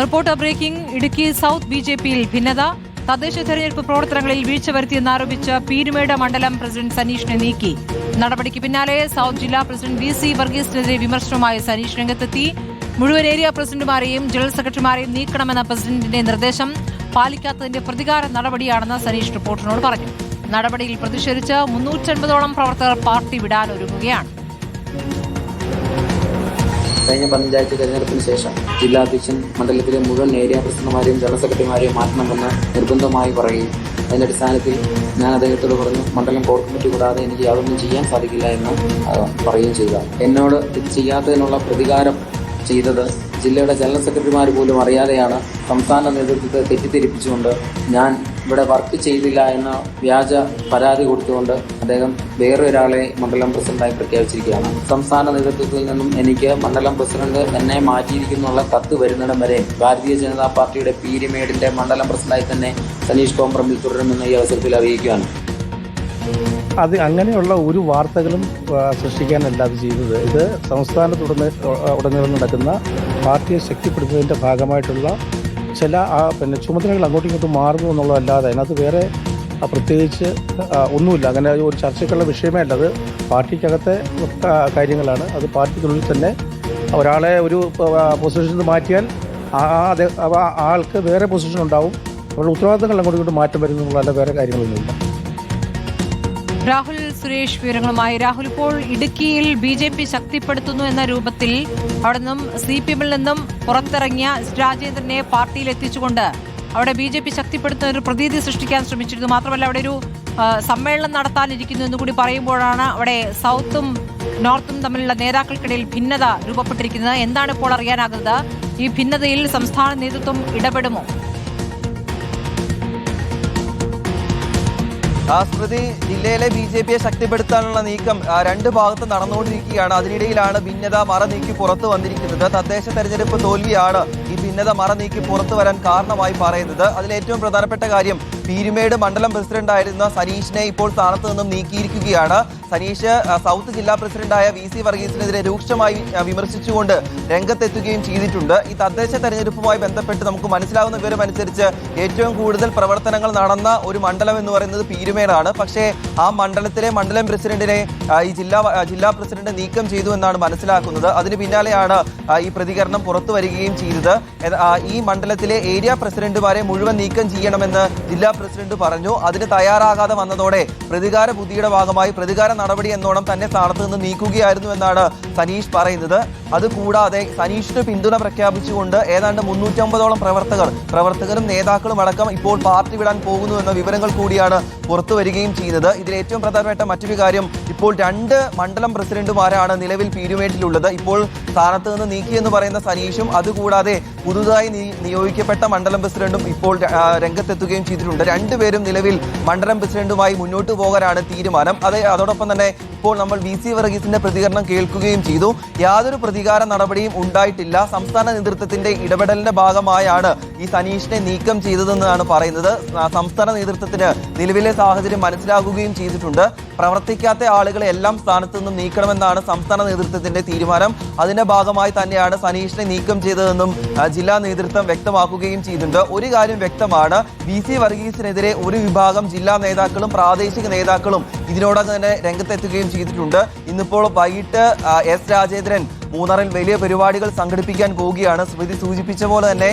Report breaking. Idukki south B J പിയിൽ ഭിന്നത. തദ്ദേശ തെരഞ്ഞെടുപ്പ് പ്രവർത്തനങ്ങളിൽ വീഴ്ച വരുത്തിയെന്നാരോപിച്ച് പീരുമേട് മണ്ഡലം പ്രസിഡന്റ് സനീഷിനെ നീക്കി. നടപടിക്ക് പിന്നാലെ സൗത്ത് ജില്ലാ പ്രസിഡന്റ് വി സി വർഗീസിനെതിരെ വിമർശനവുമായി സനീഷ് രംഗത്തെത്തി. മുഴുവൻ ഏരിയ പ്രസിഡന്റുമാരെയും ജനറൽ സെക്രട്ടറിമാരെയും നീക്കണമെന്ന പ്രസിഡന്റിന്റെ നിർദ്ദേശം പാലിക്കാത്തതിന്റെ പ്രതികാര നടപടിയാണെന്ന് സനീഷ് റിപ്പോർട്ടറിനോട് പറഞ്ഞു. നടപടിയിൽ പ്രതിഷേധിച്ച് മുന്നൂറ്റൻപതോളം പ്രവർത്തകർ പാർട്ടി വിടാനൊരുങ്ങുകയാണ്. കഴിഞ്ഞ പഞ്ചായത്ത് തെരഞ്ഞെടുപ്പിന് ശേഷം ജില്ലാ അധ്യക്ഷൻ മണ്ഡലത്തിലെ മുഴുവൻ ഏരിയ പ്രസിഡന്റുമാരെയും ജനറൽ സെക്രട്ടറിമാരെയും മാറ്റണമെന്ന് നിർബന്ധമായി പറയുകയും അതിന്റെ അടിസ്ഥാനത്തിൽ ഞാൻ അദ്ദേഹത്തോട് പറഞ്ഞു മണ്ഡലം കോർ കമ്മിറ്റി കൂടാതെ എനിക്ക് യാതൊന്നും ചെയ്യാൻ സാധിക്കില്ല എന്ന് പറയുകയും ചെയ്ത. എന്നോട് ഇത് ചെയ്യാത്തതിനുള്ള പ്രതികാരം ചെയ്തത് ജില്ലയുടെ ജനറൽ സെക്രട്ടറിമാർ പോലും അറിയാതെയാണ്. സംസ്ഥാന നേതൃത്വത്തെ തെറ്റിദ്ധരിപ്പിച്ചുകൊണ്ട് ഞാൻ ഇവിടെ വർക്ക് ചെയ്തില്ല എന്ന വ്യാജ പരാതി കൊടുത്തുകൊണ്ട് അദ്ദേഹം വേറൊരാളെ മണ്ഡലം പ്രസിഡന്റായി പ്രഖ്യാപിച്ചിരിക്കുകയാണ്. സംസ്ഥാന നേതൃത്വത്തിൽ നിന്നും എനിക്ക് മണ്ഡലം പ്രസിഡന്റ് എന്നെ മാറ്റിയിരിക്കുന്നുള്ള കത്ത് വരുന്നിടം വരെ ഭാരതീയ ജനതാ പാർട്ടിയുടെ പീരിമേഡിന്റെ മണ്ഡലം പ്രസിഡന്റായി തന്നെ സനീഷ് കോമ്പ്രമിൽ തുടരുമെന്ന് ഈ അവസരത്തിൽ അറിയിക്കുകയാണ്. അത് അങ്ങനെയുള്ള ഒരു വാർത്തകളും സൃഷ്ടിക്കാനല്ല അത് ചെയ്തത്. ഇത് സംസ്ഥാനത്തുടനെ ഉടനീളം നടക്കുന്ന പാർട്ടിയെ ശക്തിപ്പെടുത്തുന്നതിന്റെ ഭാഗമായിട്ടുള്ള ചില ആ പിന്നെ ചുമതലകൾ അങ്ങോട്ടും ഇങ്ങോട്ടും മാറുന്നു എന്നുള്ളതല്ലാതെ അതിനകത്ത് വേറെ പ്രത്യേകിച്ച് ഒന്നുമില്ല. അങ്ങനെ ഒരു ചർച്ചയ്ക്കുള്ള വിഷയമേ അല്ല. അത് പാർട്ടിക്കകത്തെ കാര്യങ്ങളാണ്. അത് പാർട്ടിക്കുള്ളിൽ തന്നെ ഒരാളെ ഒരു പൊസിഷനിൽ നിന്ന് മാറ്റിയാൽ ആ ആൾക്ക് വേറെ പൊസിഷൻ ഉണ്ടാവും. അവരുടെ ഉത്തരവാദിത്തങ്ങൾ അങ്ങോട്ടും ഇങ്ങോട്ടും മാറ്റം വരുന്നുള്ള വേറെ കാര്യങ്ങളൊന്നുമില്ല. രാഹുൽ സുരേഷ് വിവരങ്ങളുമായി. രാഹുൽ ഇപ്പോൾ ഇടുക്കിയിൽ ബി ജെ പി ശക്തിപ്പെടുത്തുന്നു എന്ന രൂപത്തിൽ അവിടെ നിന്നും സി പി എമ്മിൽ നിന്നും പുറത്തിറങ്ങിയ രാജേന്ദ്രനെ പാർട്ടിയിൽ എത്തിച്ചുകൊണ്ട് അവിടെ ബി ജെ പി ശക്തിപ്പെടുത്തുന്ന ഒരു പ്രതീതി സൃഷ്ടിക്കാൻ ശ്രമിച്ചിരുന്നു. മാത്രമല്ല അവിടെ ഒരു സമ്മേളനം നടത്താനിരിക്കുന്നു എന്ന് കൂടി പറയുമ്പോഴാണ് അവിടെ സൗത്തും നോർത്തും തമ്മിലുള്ള നേതാക്കൾക്കിടയിൽ ഭിന്നത രൂപപ്പെട്ടിരിക്കുന്നത്. എന്താണ് ഇപ്പോൾ അറിയാനാകുന്നത്? ഈ ഭിന്നതയിൽ സംസ്ഥാന നേതൃത്വം ഇടപെടുമോ? സ്മൃതി ജില്ലയിലെ ബി ജെ പിയെ ശക്തിപ്പെടുത്താനുള്ള നീക്കം രണ്ട് ഭാഗത്ത് നടന്നുകൊണ്ടിരിക്കുകയാണ്. അതിനിടയിലാണ് ഭിന്നത മറ നീക്കി പുറത്തു വന്നിരിക്കുന്നത്. തദ്ദേശ തെരഞ്ഞെടുപ്പ് തോൽവിയാണ് ഈ ഭിന്നത മറ നീക്കി പുറത്തു വരാൻ കാരണമായി പറയുന്നത്. അതിൽ ഏറ്റവും പ്രധാനപ്പെട്ട കാര്യം പീരുമേട് മണ്ഡലം പ്രസിഡന്റായിരുന്ന സനീഷിനെ ഇപ്പോൾ സ്ഥാനത്ത് നിന്നും നീക്കിയിരിക്കുകയാണ്. സനീഷ് സൗത്ത് ജില്ലാ പ്രസിഡന്റായ വി സി വർഗീസിനെതിരെ രൂക്ഷമായി വിമർശിച്ചുകൊണ്ട് രംഗത്തെത്തുകയും ചെയ്തിട്ടുണ്ട്. ഈ തദ്ദേശ തെരഞ്ഞെടുപ്പുമായി ബന്ധപ്പെട്ട് നമുക്ക് മനസ്സിലാവുന്ന വിവരം അനുസരിച്ച് ഏറ്റവും കൂടുതൽ പ്രവർത്തനങ്ങൾ നടന്ന ഒരു മണ്ഡലം എന്ന് പറയുന്നത് പീരുമേടാണ്. പക്ഷേ ആ മണ്ഡലത്തിലെ മണ്ഡലം പ്രസിഡന്റിനെ ഈ ജില്ലാ ജില്ലാ പ്രസിഡന്റ് നീക്കം ചെയ്തു എന്നാണ് മനസ്സിലാക്കുന്നത്. അതിന് പിന്നാലെയാണ് ഈ പ്രതികരണം പുറത്തു വരികയും ചെയ്തത്. ഈ മണ്ഡലത്തിലെ ഏരിയ പ്രസിഡന്റുമാരെ മുഴുവൻ നീക്കം ചെയ്യണമെന്ന് ജില്ലാ പ്രസിഡന്റ് പറഞ്ഞു. അതിന് തയ്യാറാകാതെ വന്നതോടെ പ്രതികാര ബുദ്ധിയുടെ ഭാഗമായി പ്രതികാര നടപടി എന്നോണം തന്നെ സ്ഥാനത്ത് നിന്ന് നീക്കുകയായിരുന്നു എന്നാണ് സനീഷ് പറയുന്നത്. അതുകൂടാതെ സനീഷിന് പിന്തുണ പ്രഖ്യാപിച്ചുകൊണ്ട് ഏതാണ്ട് മുന്നൂറ്റമ്പതോളം പ്രവർത്തകർ പ്രവർത്തകരും നേതാക്കളും അടക്കം ഇപ്പോൾ പാർട്ടി വിടാൻ പോകുന്നു എന്ന വിവരങ്ങൾ കൂടിയാണ് പുറത്തു വരികയും ചെയ്യുന്നത് ഇതിൽ ഏറ്റവും പ്രധാനപ്പെട്ട മറ്റൊരു കാര്യം ഇപ്പോൾ രണ്ട് മണ്ഡലം പ്രസിഡന്റുമാരാണ് നിലവിൽ പീരുമേട്ടിലുള്ളത്. ഇപ്പോൾ സ്ഥാനത്ത് നിന്ന് നീക്കിയെന്ന് പറയുന്ന സനീഷും അതുകൂടാതെ പുതുതായി നിയോഗിക്കപ്പെട്ട മണ്ഡലം പ്രസിഡന്റും ഇപ്പോൾ രംഗത്തെത്തുകയും ചെയ്തിട്ടുണ്ട്. രണ്ടുപേരും നിലവിൽ മണ്ഡലം പ്രസിഡന്റുമായി മുന്നോട്ട് പോകാനാണ് തീരുമാനം. അതെ അതോടൊപ്പം തന്നെ ഇപ്പോൾ നമ്മൾ വി സി വർഗീസിന്റെ പ്രതികരണം കേൾക്കുകയും ചെയ്തു. യാതൊരു പ്രതികാര നടപടിയും ഉണ്ടായിട്ടില്ല. സംസ്ഥാന നേതൃത്വത്തിന്റെ ഇടപെടലിന്റെ ഭാഗമായാണ് ഈ സനീഷിനെ നീക്കം ചെയ്തതെന്നാണ് പറയുന്നത്. സംസ്ഥാന നേതൃത്വത്തിന് നിലവിലെ സാഹചര്യം മനസ്സിലാക്കുകയും ചെയ്തിട്ടുണ്ട്. പ്രവർത്തിക്കാത്ത ആളുകളെ എല്ലാം സ്ഥാനത്ത് നിന്നും നീക്കണമെന്നാണ് സംസ്ഥാന നേതൃത്വത്തിന്റെ തീരുമാനം. അതിന്റെ ഭാഗമായി തന്നെയാണ് സനീഷിനെ നീക്കം ചെയ്തതെന്നും ജില്ലാ നേതൃത്വം വ്യക്തമാക്കുകയും ചെയ്തിട്ടുണ്ട്. ഒരു കാര്യം വ്യക്തമാണ്. വി സി വർഗീസിനെതിരെ ഒരു വിഭാഗം ജില്ലാ നേതാക്കളും പ്രാദേശിക നേതാക്കളും ഇതിനോടകം തന്നെ രംഗത്തെത്തുകയും ചെയ്തിട്ടുണ്ട്. ഇന്നിപ്പോൾ വൈകിട്ട് എസ് രാജേന്ദ്രൻ മൂന്നാറിൽ വലിയ പരിപാടികൾ സംഘടിപ്പിക്കാൻ പോവുകയാണ്. സ്മൃതി സൂചിപ്പിച്ച പോലെ തന്നെ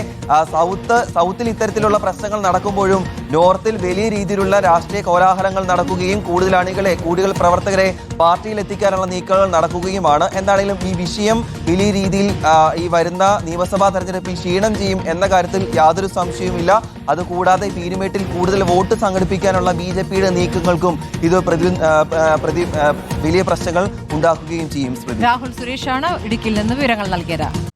സൗത്ത് സൗത്തിൽ ഇത്തരത്തിലുള്ള പ്രശ്നങ്ങൾ നടക്കുമ്പോഴും നോർത്തിൽ വലിയ രീതിയിലുള്ള രാഷ്ട്രീയ കോലാഹലങ്ങൾ നടക്കുകയും കൂടുതൽ അണികളെ കൂടുതൽ പ്രവർത്തകരെ പാർട്ടിയിൽ എത്തിക്കാനുള്ള നീക്കങ്ങൾ നടക്കുകയുമാണ്. എന്താണെങ്കിലും ഈ വിഷയം വലിയ രീതിയിൽ ഈ വരുന്ന നിയമസഭാ തെരഞ്ഞെടുപ്പിൽ ക്ഷീണം ചെയ്യും എന്ന കാര്യത്തിൽ യാതൊരു സംശയവുമില്ല. അതുകൂടാതെ പീരുമേട്ടിൽ കൂടുതൽ വോട്ട് സംഘടിപ്പിക്കാനുള്ള ബി ജെ പിയുടെ നീക്കങ്ങൾക്കും ഇത് പ്രതി പ്രതി വലിയ പ്രശ്നങ്ങൾ ഉണ്ടാക്കുകയും ചെയ്യും രാഹുൽ സുരേഷാണ് ഇടുക്കിയിൽ നിന്ന് വിവരങ്ങൾ നൽകിയത്.